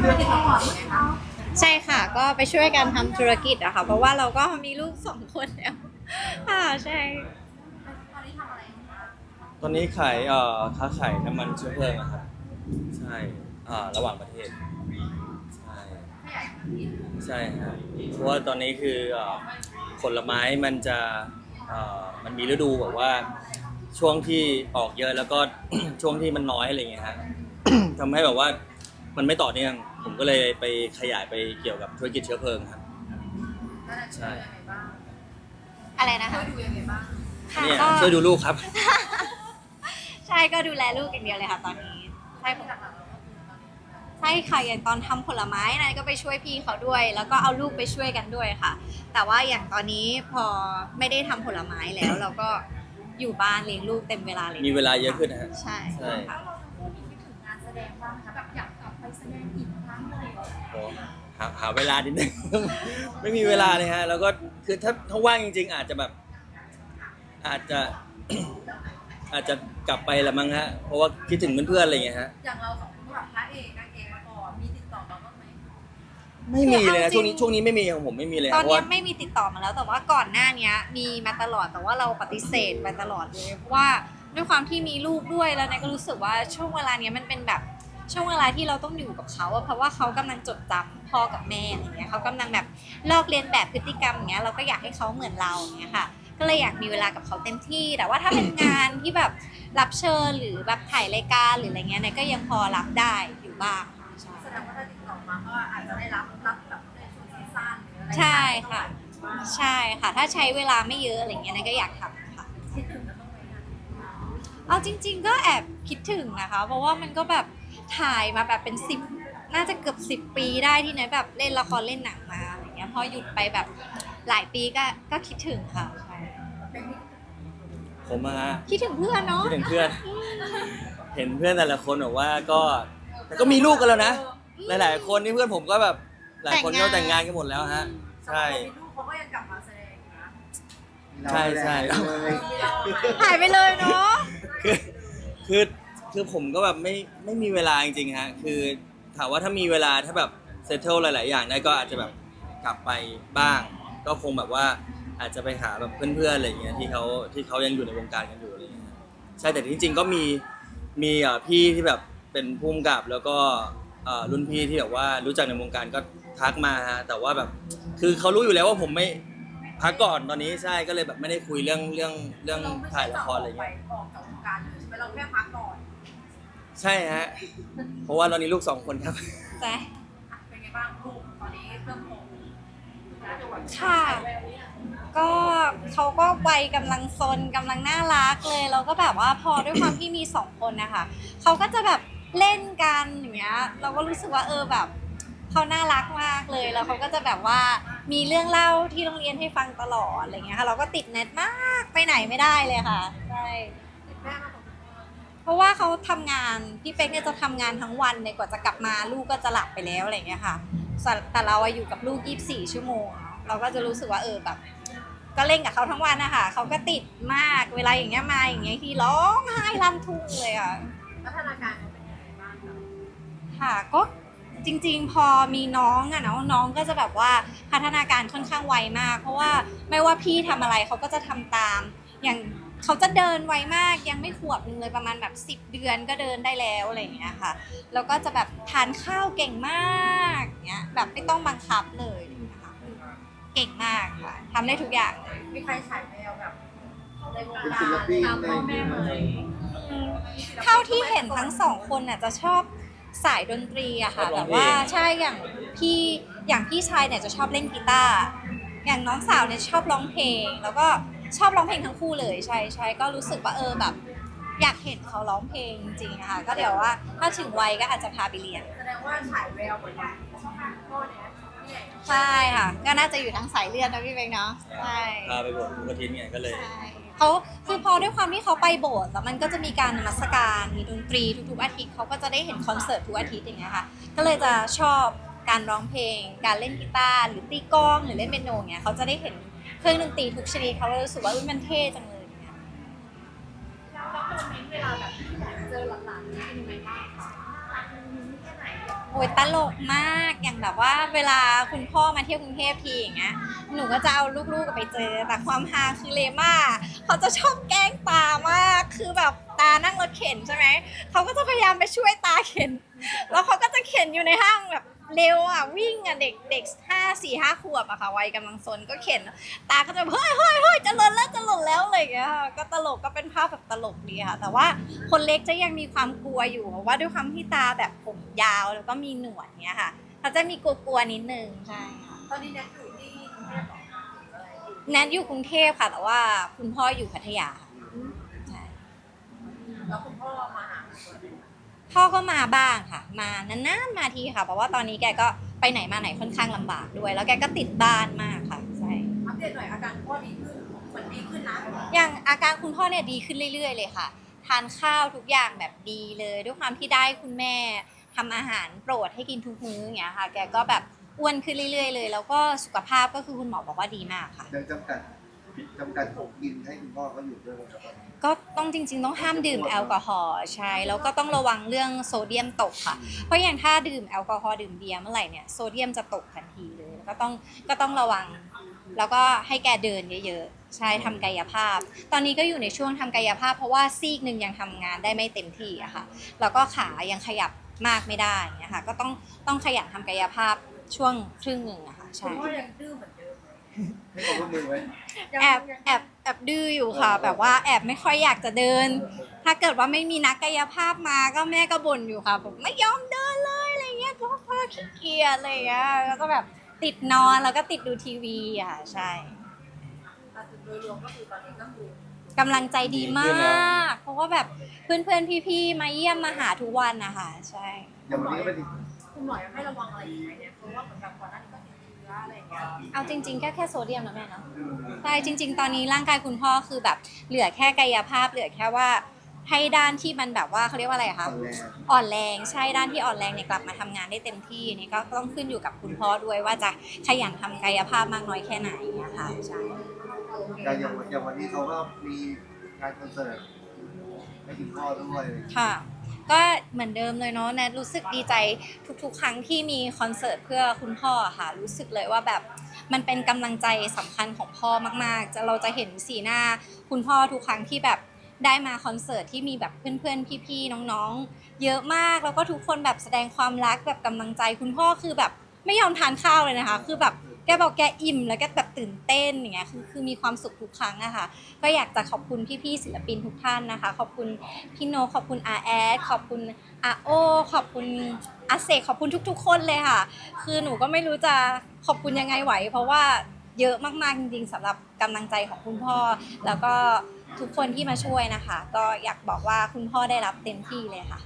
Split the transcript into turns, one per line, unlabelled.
ใช่ไหมคะ
ใช่ค่ะ ก็ไปช่วยกันทำธุรกิจอะค่ะ เพราะว่าเราก็มีลูกสองคนแล้วค่ะใช่
ตอนนี้ทำอะไรอยู่คะ
ตอนนี้ขายเอ่อค้าขายน้ำมันเชื้อเพลิงนะครับใช่อ่าระหว่างประเทศ ใช่
ไม่อยากทำกิน
ใช่ครับเพราะว่าตอนนี้คือเอ่อผลไม้มันจะเอ่อมันมีฤดูแบบว่า ช่วงที่ออกเยอะแล้วก็ ช่วงที่มันน้อยอะไรอย่างเงี้ยฮะ ทำให้แบบว่า มันไม่ต่อเนื่อง ผมก็เลยไปขยายไปเกี่ยวกับธุรกิจเชื้อเพลิงครับ
แล้วจะช่วยยังไงบ้าง
อะไรนะ
ช่ว
คะ
ยดูยังไงบ้าง
ค่ะ
เนี่ย
ก็
ช่วยดูลูกครับ
ใช่ก็ดูแลลูกอย่างเดียวเลยค่ะตอนนี้ใช่ผม
หลักๆเราก็คือตอนนี้
ใช่ค่ะอย่างตอนทำผลไม้นายก็ไปช่วยพี่เขาด้วย แล้วก็เอาลูกไปช่วยกันด้วยค่ะ แต่ว่าอย่างตอนนี้พอไม่ได้ทำผลไม้แล้ว เราก็อยู่บ้านเลี้ยงลูกเต็มเวลาเลย
มีเวลาเยอะขึ้นนะฮะ
ใช่
ใช่
แล้วเราาหาเว
ลานิดนึง ไม่มีเวลาเลยฮะ แล้วก็คือถ้าถ้าว่างจริง ๆ อาจจะแบบ อาจจะ อาจจะกลับไปละมั้งฮะ เพราะว่าคิดถึงเพื่อนๆอะไรอย่างเงี้ยฮะ
อย่างเราสองคนก็แบบพระเอกนางเอกมาก่อนมีติดต่อมาบ้างไหม
ไม่มีเลยนะช่วงนี้ช่วงนี้ไม่มีของผมไม่มีเลย
ตอ
ฮะ
น
เพราะ
นี้
ว่า
ไม่มีติดต่อมาแล้ว แต่ว่าก่อนหน้านี้มีมาตลอดแต่ว่าเราปฏิเสธไปตลอดเลยเพราะว่าด้วยความที่มีลูกด้วยแล้วนายก็รู้สึกว่าช่วงเวลาเนี้ยมันเป็นแบบ ช่วงเวลาที่เราต้องอยู่กับเขาอะเพราะว่าเขากำลังจดจำพ่อกับแม่อะไรเงี้ยเขากำลังแบบลอกเลียนแบบพฤติกรรมอย่างเงี้ยเราก็อยากให้เขาเหมือนเราอย่างเงี้ยค่ะก็เลยอยากมีเวลากับเขาเต็มที่ แต่ว่าถ้าเป็นงานที่แบบรับเชิญหรือแบบถ่ายรายการหรืออะไรเงี้ยนายก็ยังพอรับได้อยู่บ้างค่ะใช่
แสดงว่าถ้าติดต่อมาก็อาจจะได้รับรับแบบในช่วงสั้นๆหรืออะไร
ใช่ค่ะ ใช่ค่ะ ถ้าใช้เวลาไม่เยอะอะไรเงี้ยนายก็อยากทำค่ะ
คิดถึงแล้วต้องไปงาน
เอาจริง ๆ ก็แอบคิดถึงนะคะ เพราะว่ามันก็แบบ ถ่ายมาแบบเป็นสิบน่าจะเกือบสิบปีได้ที่นายแบบเล่นละครเล่นหนังมาอะไรเงี้ยพอหยุดไปแบบหลายปีก็ก็คิดถึงค่ะใช่
เป็นที่
ผมอะฮะ
คิดถึงเพื่อนเนาะ
คิดถึงเพื่อน เห็นเพื่อนแต่ละคนบอกว่าก็แต่ก็มีลูกกันแล้วนะ หลายๆ คนนี่เพื่อนผมก็แบบ หลายคนก็แต่งงานกันหมดแล้วฮะ ใช่
มีลูกเขาก็ยังกลับมาแสดงนะ
ใช่ใช่
หายไปเลยเนาะ
คือ คือผมก็แบบไม่ไม่มีเวลาจริงๆฮะคือถามว่าถ้ามีเวลาถ้าแบบเซตเทิลหลาย ๆ อย่างได้ก็อาจจะแบบกลับไปบ้าง ก็คงแบบว่าอาจจะไปหาแบบเพื่อนๆอะไรอย่างเงี้ยที่เขาที่เขายังอยู่ในวงการกันอยู่อะไรอย่างเงี้ยใช่แต่จริง ๆ ก็มีมีเอ่อพี่ที่แบบเป็นผู้กำกับแล้วก็เอ่อรุ่นพี่ที่แบบว่ารู้จักในวงการก็ทักมาฮะแต่ว่าแบบคือเขารู้อยู่แล้วว่าผมไม่พักก่อนตอนนี้ใช่ก็เลยแบบไม่ได้คุยเรื่องเรื่องเรื่องถ่ายละครอะไรอย่างเงี้ย
ออกจากวงการเลยใช่ไหมเราแค่พักก่อน
ใช่ฮะ เพราะว่าตอนนี้ลูกสองคนครับ
ใช่
อะเป็นไงบ้างลูกตอนนี้เริ่มโต
ค่ะ ก็เขาก็วัยกำลังซนกำลังน่ารักเลยแล้วก็แบบว่าพอด้วยความที่มีสองคนนะคะเขาก็จะแบบเล่นกันอย่างเงี้ยเราก็รู้สึกว่าเออแบบเขาน่ารักมากเลยแล้วเขาก็จะแบบว่ามีเรื่องเล่าที่โรงเรียนให้ฟังตลอดอะไรเงี้ยค่ะ เราก็ติดเน็ตมากไปไหนไม่ได้เลยค่ะใช่
ติดแม่มากกว่าคุณพ่อ
เพราะว่าเขาทำงานพี่เป๊กเนี่ยจะทำงานทั้งวันเลยกว่าจะกลับมาลูกก็จะหลับไปแล้วอะไรเงี้ยค่ะส่วนแต่เราอะอยู่กับลูก 24 ชั่วโมงเนอะเราก็จะรู้สึกว่าเออแบบ ก็เล่นกับเขาทั้งวันนะคะเขาก็ติดมากเวลาอย่างเงี้ยมาอย่างเงี้ยที่ร้องไห้ลั่นทุ่งเลยอะ
พัฒนาการเขาเป็นยังไงบ้างคะ
ค่ะก็จริงๆ พอมีน้องอะเนาะน้องก็จะแบบว่าพัฒนาการค่อนข้างไวมาก เพราะว่าไม่ว่าพี่ทำอะไรเขาก็จะทำตามอย่าง เขาจะเดินไวมากยังไม่ขวบหนึงเลยประมาณแบบ 10 เดือนก็เดินได้แล้วอะไรอย่างเงี้ยค่ะแล้วก็จะแบบทานข้าวเก่งมากเงี้ยแบบไม่ต้องบังคับเลยนะคะเก่งมากค่ะทำได้ทุกอย่างเลย
มีใครฉายแววแบบในวง
เป็น
กา
ศิล
ร
ปิน
ตามพ่อแม่ไหม
เท่าที่เห็นทั้งสองคนน่ะจะชอบสายดนตรีอะค่ะ
ชอบร้
แบ
อง
บ
เพลง
ว่าใช่อย่างพี่อย่างพี่ชายเนี่ยจะชอบเล่นกีตาร์อย่างน้องสาวเนี่ยชอบร้องเพลง แล้วก็ ชอบร้องเพลงทั้งคู่เลยใช่ใช่ก็รู้สึกว่าเออแบบ อยากเห็นเขาร้องเพลงจริงๆนะคะก็เดี๋ยวว่าถ้าถึงวัยก็อาจจะพาไปเรียน
แสดงว่าฉายแววเหมือนกันพ่อเนี่ยพี่ใหญ่
ใช่ค่ะ ก็น่าจะอยู่ทางสายเลือดนะพี่เบงเนาะใช่
พาไปบวชทุกอาทิตย์ไงก็เลย
ใช่เขาคือพอด้วยความที่เขาไปโบสถ์แล้วมันก็จะมีการนมัสการมีดนตรีทุกๆอาทิตย์เขาก็จะได้เห็นคอนเสิร์ตทุกอาทิตย์อย่างเงี้ยค่ะก็เลยจะชอบการร้องเพลง การเล่นกีตาร์หรือตีกลองหรือเล่นเปียโนเงี้ยเขาจะได้เห็น เครื่องดนตรีทุกชนิดเขาเลยรู้สึกว่าอุ๊ยมันเท่จังเลยอย่างเงี้ย
แล้วโมเมนต์เวลาแบบที่เจอหลานๆนี่เป็นยังไงบ้างคะ
โอ้ยตลกมากอย่างแบบว่าเวลาคุณพ่อมาเที่ยวกรุงเทพทีอย่างเงี้ยหนูก็จะเอาลูกๆไปเจอแต่ความฮาคือเลม่าเขาจะชอบแกล้งตามากคือแบบตานั่งรถเข็นใช่ไหมเขาก็จะพยายามไปช่วยตาเข็น แล้วเขาก็จะเข็นอยู่ในห้างแบบ เร็วอะวิ่งอะเด็กเด็กห้าสี่ห้าขวบอะค่ะวัยกำลังซนก็เข็น ตาก็จะแบบเฮ้ยเฮ้ยเฮ้ยจะหล่นแล้วจะหล่นแล้วอะไรอย่างเงี้ยค่ะก็ตลกก็เป็นภาพแบบตลกดีค่ะ แต่ว่าคนเล็กจะยังมีความกลัวอยู่เพราะว่าด้วยความที่ตาแบบผมยาวแล้วก็มีหนวดเนี้ยค่ะเขาจะมีกลัวๆนิดนึงใช่ค่ะ
ตอนนี้แนทอยู่ที่กรุงเทพเหรอคะหรืออะไรอยู่
แนทอยู่กรุงเทพค่ะ แต่ว่าคุณพ่ออยู่พัทยาค่ะใช่
แล้วคุณพ่อมาหา
พ่อก็มาบ้างค่ะ มานานๆมาทีค่ะ เพราะว่าตอนนี้แกก็ไปไหนมาไหนค่อนข้างลำบากด้วย แล้วแกก็ติดบ้านมากค่ะใช่
อัปเดตหน่อยอาการพ่อดีขึ้นเหมือนดีขึ้นนะ
อย่างอาการคุณพ่อเนี่ยดีขึ้นเรื่อย ๆ เลยค่ะ ทานข้าวทุกอย่างแบบดีเลย ด้วยความที่ได้คุณแม่ทำอาหารโปรดให้กินทุกมื้ออย่างเงี้ยค่ะ แกก็แบบอ้วนขึ้นเรื่อย ๆ เลย แล้วก็สุขภาพก็คือคุณหมอบอกว่าดีมากค่ะ
ยังจำกัดจำกัดของกินให้คุณพ่อเขาอยู่ด้วยไหมครับตอนนี้
ก็ต้องจริง ๆ ต้องห้ามดื่มแอลกอฮอล์ใช่แล้วก็ต้องระวังเรื่องโซเดียมตกค่ะ เพราะอย่างถ้าดื่มแอลกอฮอล์ดื่มเบียร์เมื่อไหร่เนี่ยโซเดียมจะตกทันทีเลยแล้วก็ต้องก็ต้องระวัง แล้วก็ให้แกเดินเยอะๆใช่ทำกายภาพ ตอนนี้ก็อยู่ในช่วงทำกายภาพ เพราะว่าซีกหนึ่งยังทำงานได้ไม่เต็มที่อะค่ะแล้วก็ขายังขยับมากไม่ได้เนะคะก็ต้องต้องขยันทำกายภาพช่วงครึ่งหนึ่งอะค่ะ
คุ
ใช่
ณพ่อยังดื้อเหมือนเดิม
ให้ความร่วมมือไว้
ยัง
แอบ
ยัง
แอบแอบดื้ออยู่ค่ะ แบบว่าแอบไม่ค่อยอยากจะเดิน ถ้าเกิดว่าไม่มีนักกายภาพมาก็แม่ก็บ่นอยู่ค่ะผมไม่ยอมเดินเลยอะไรเงี้ยเพราะว่าพ่อขี้เกียจอะไรเงี้ยแล้วก็แบบติดนอนแล้วก็ติดดูทีวีอะใช่
แต่โดยรวมก็คือตอนนี้ก็คือกำ
ลังใจดีมาก เพราะว่าแบบเพื่อนๆพี่ๆมาเยี่ยมมาหาทุกวันนะคะใช่
อย่างวันนี้ก็เป็นอีก
คุณหมอยังให้ระวังอะไรอีกไหมเนี่ยเพราะว่าเหมือนกับก่อนหน้านี้ก็ ติดเชื้ออะไรอย่างเงี้ย
เอาจริงๆแค่แค่โซเดียมนะแม่เนาะใช่จริง ๆ ตอนนี้ร่างกายคุณพ่อคือแบบเหลือแค่กายภาพ เหลือแค่ว่าให้ด้านที่มันแบบว่าเขาเรียกว่าอะไรอะ
ต
คะ
อนแรก
อ่อนแรงใช่ด้านที่อ่อนแรงเนี่ยกลับมาทำงานได้เต็มที่นี่ก็ต้องขึ้นอยู่กับคุณพ่อด้วยว่าจะขยันทำกายภาพมากน้อยแค่ไหนนะคะใช่
อย่างอย่างอย่างวันนี้เขาก็มีงานคอนเสิร์ตให้คุณพ่อด้วย
ค่ะ ก็เหมือนเดิมเลยเนาะแนทรู้สึกดีใจทุกๆ ครั้งที่มีคอนเสิร์ตเพื่อคุณพ่อค่ะ รู้สึกเลยว่าแบบมันเป็นกำลังใจสำคัญของพ่อมากๆ จะเราจะเห็นสีหน้าคุณพ่อทุกครั้งที่แบบได้มาคอนเสิร์ตที่มีแบบเพื่อนๆ พี่ๆ น้องๆ เยอะมากแล้วก็ทุกคนแบบแสดงความรักแบบกำลังใจคุณพ่อคือแบบไม่ยอมทานข้าวเลยนะคะ คือแบบ แกบอกแกอิ่มแล้วก็แบบตื่นเต้นอย่างเงี้ยคือคือมีความสุขทุกครั้งอะค่ะก็อยากจะขอบคุณพี่ๆศิลปินทุกท่านนะคะ ขอบคุณพี่โนขอบคุณอาแอดขอบคุณอาโอขอบคุณอาเซกขอบคุณทุก ๆ คนเลยค่ะ คือหนูก็ไม่รู้จะขอบคุณยังไงไหว เพราะว่าเยอะมากๆจริงๆสำหรับกำลังใจของคุณพ่อ แล้วก็ทุกคนที่มาช่วยนะคะ ก็อยากบอกว่าคุณพ่อได้รับเต็มที่เลยค่ะ